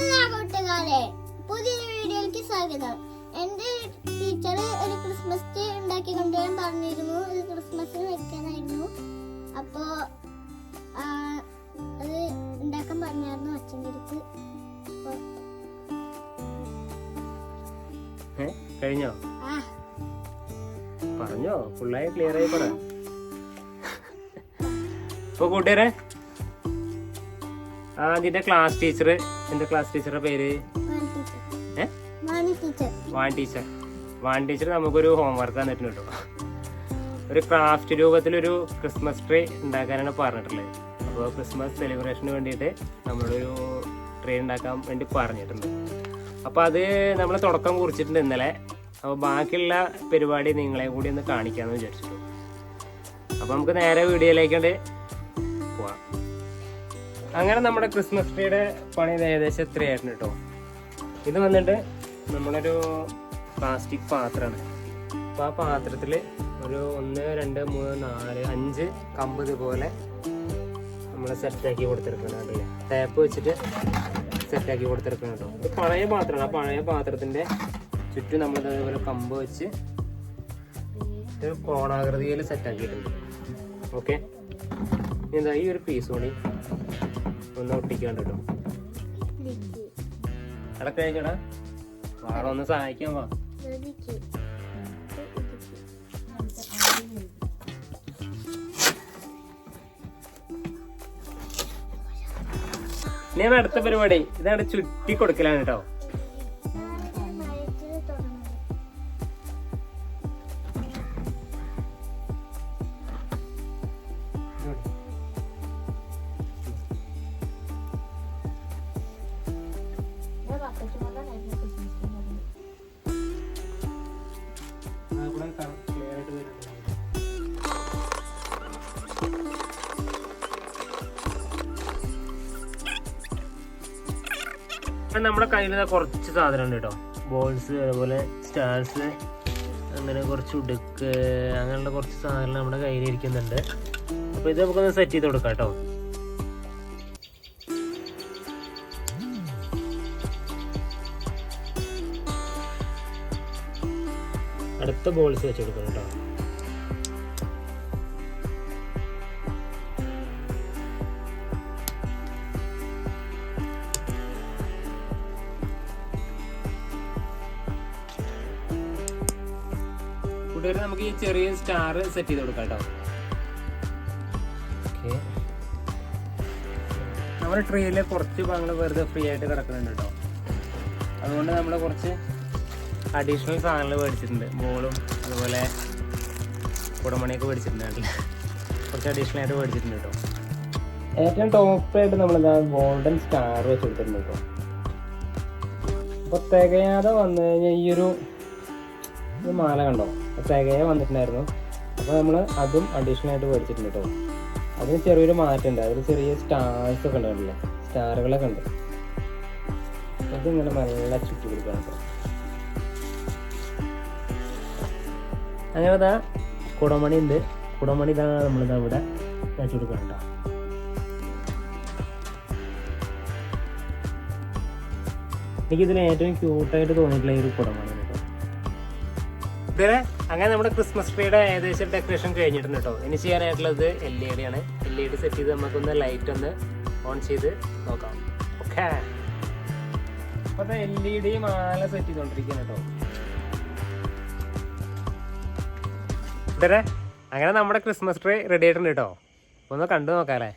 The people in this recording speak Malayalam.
എല്ലാ കൂട്ടുകാരെ പുതിയൊരു വീഡിയോയിലേക്ക് സ്വാഗതം. എന്റെ ടീച്ചർ ഒരു ക്രിസ്മസ് ട്രീ ഉണ്ടാക്കി കൊണ്ടുവരാൻ പറഞ്ഞിരുന്നു ഇത് ക്രിസ്മസിന് വെക്കാനായിരുന്നു. അപ്പോ അത് ഉണ്ടാക്കാൻ പറഞ്ഞായിരുന്നു അച്ഛന്റെ അടുത്ത്? കഴിഞ്ഞോ? പറഞ്ഞോ. ഫുള്ളായി ക്ലിയർ ആയി പറ. ഇപ്പൊ കൂട്ടുകാരെ ആ അതിന്റെ ക്ലാസ് ടീച്ചർ എന്റെ ക്ലാസ് ടീച്ചറുടെ പേര്? വാൻ ടീച്ചർ. വാൻ ടീച്ചർ. നമുക്കൊരു ഹോംവർക്ക് തന്നിട്ടുണ്ട് കേട്ടോ ഒരു ക്രാഫ്റ്റ് രൂപത്തിലൊരു ക്രിസ്മസ് ട്രീ ഉണ്ടാക്കാനാണ് പറഞ്ഞിട്ടുള്ളത്. അപ്പോൾ ക്രിസ്മസ് സെലിബ്രേഷന് വേണ്ടിയിട്ട് നമ്മളൊരു ട്രീ ഉണ്ടാക്കാൻ വേണ്ടി പറഞ്ഞിട്ടുണ്ട്. അപ്പോൾ അത് നമ്മൾ തുടക്കം കുറിച്ചിട്ടുണ്ട് ഇന്നലെ. അപ്പോൾ ബാക്കിയുള്ള പരിപാടി നിങ്ങളെ കൂടി ഒന്ന് കാണിക്കാമെന്ന് വിചാരിച്ചിട്ടു. അപ്പോൾ നമുക്ക് നേരെ വീഡിയോയിലേക്കുണ്ട് അങ്ങനെ നമ്മുടെ ക്രിസ്മസ് ട്രീയുടെ പണി ഏകദേശം എത്രയായിരുന്നു കേട്ടോ ഇത് വന്നിട്ട് നമ്മളൊരു പ്ലാസ്റ്റിക് പാത്രമാണ്. അപ്പോൾ ആ പാത്രത്തിൽ ഒരു ഒന്ന് രണ്ട് മൂന്ന് നാല് അഞ്ച് കമ്പ് ഇതുപോലെ നമ്മൾ സെറ്റാക്കി കൊടുത്തിരിക്കണം അതിൽ ടേപ്പ് വെച്ചിട്ട് സെറ്റാക്കി കൊടുത്തിരിക്കണം കേട്ടോ ഇത് പഴയ പാത്രമാണ്. ആ പഴയ പാത്രത്തിന്റെ ചുറ്റും നമ്മൾ ഇതേപോലെ കമ്പ് വെച്ച് ഒരു കോണാകൃതിയിൽ സെറ്റാക്കിയിട്ടുണ്ട് ഓക്കെ എന്താ ഈ ഒരു പീസ് കൂടി? ഒന്ന് ഒട്ടിക്കാണ്ട് കേട്ടോ അവിടെ കഴിഞ്ഞടാ ഒന്ന് സഹായിക്കാൻ വാ. ഇനി അടുത്ത പരിപാടി. ഇതാണ് ചുറ്റി കൊടുക്കലാണ് കേട്ടോ. ഇപ്പം നമ്മുടെ കയ്യിൽ കുറച്ച് സാധനം ഉണ്ട് കേട്ടോ ബോൾസ് അതുപോലെ സ്റ്റാർസ് അങ്ങനെ കുറച്ച് ഉടുക്ക് അങ്ങനെയുള്ള കുറച്ച് സാധനങ്ങൾ നമ്മുടെ കയ്യിൽ ഇരിക്കുന്നുണ്ട്. അപ്പോൾ ഇത് നമുക്കൊന്ന് സെറ്റ് ചെയ്ത് കൊടുക്കാം കേട്ടോ അടുത്ത ബോൾസ് വെച്ച് കൊടുക്കണം കേട്ടോ നമുക്ക് ഈ ചെറിയ സ്റ്റാർ സെറ്റ് ചെയ്ത് കൊടുക്കാം കേട്ടോ. നമ്മുടെ ട്രീയിൽ കുറച്ച് ഭാഗങ്ങൾ വെറുതെ ഫ്രീ ആയിട്ട് കിടക്കുന്നുണ്ട് കേട്ടോ. അതുകൊണ്ട് നമ്മൾ കുറച്ച് അഡീഷണൽ സാധനങ്ങൾ മേടിച്ചിട്ടുണ്ട്. ബോളും അതുപോലെ കുടമണിയൊക്കെ മേടിച്ചിട്ടുണ്ട് കുറച്ച് അഡീഷണൽ ആയിട്ട് മേടിച്ചിട്ടുണ്ട് കേട്ടോ. ഏറ്റവും ടോപ്പായിട്ട് എന്താ ഗോൾഡൻ സ്റ്റാർ വെച്ച് കൊടുത്തിട്ടുണ്ട് കേട്ടോ. അപ്പോൾ തികയാതെ വന്നു കഴിഞ്ഞാൽ ഈ ഒരു മാല കണ്ടോ? തികയെ വന്നിട്ടുണ്ടായിരുന്നു. അപ്പോൾ നമ്മൾ അതും അഡീഷണൽ ആയിട്ട് മേടിച്ചിട്ടുണ്ട് കേട്ടോ. അതിന് ചെറിയൊരു മാറ്റമുണ്ട്. അതിൽ ചെറിയ സ്റ്റാർസ് ഒക്കെ ഉണ്ടാവില്ലേ സ്റ്റാറുകളൊക്കെ ഉണ്ട്. അതിങ്ങനെ നല്ല ചുറ്റി കൊടുക്കണം കേട്ടോ അങ്ങനെ ഇതാ കുടമണി ഉണ്ട് കുടമണി ഇതാ നമ്മളിതാ ഇവിടെ വെച്ച് കൊടുക്കണം കേട്ടോ. എനിക്കിതിൽ ഏറ്റവും ക്യൂട്ടായിട്ട് തോന്നിയിട്ടുള്ള ഈ ഒരു കുടമണി അങ്ങനെ നമ്മുടെ ക്രിസ്മസ് ട്രീയുടെ ഏകദേശം ഡെക്കറേഷൻ കഴിഞ്ഞിട്ടുണ്ട് കേട്ടോ. ഇനി ചെയ്യാനായിട്ടുള്ളത് എൽ ഇ ഡി ആണ്. എൽ ഇ ഡി സെറ്റ് ചെയ്ത് നമുക്കൊന്ന് ലൈറ്റ് ഒന്ന് ഓൺ ചെയ്ത് നോക്കാം. ഓക്കെ അപ്പൊ എൽ ഇ ഡി മാല സെറ്റ് ചെയ്തോണ്ടിരിക്കുകയാണ് കേട്ടോ. ഇതുവരെ അങ്ങനെ നമ്മുടെ ക്രിസ്മസ് ട്രീ റെഡി ആയിട്ടുണ്ട് കേട്ടോ ഒന്ന് കണ്ടു നോക്കാല്ലേ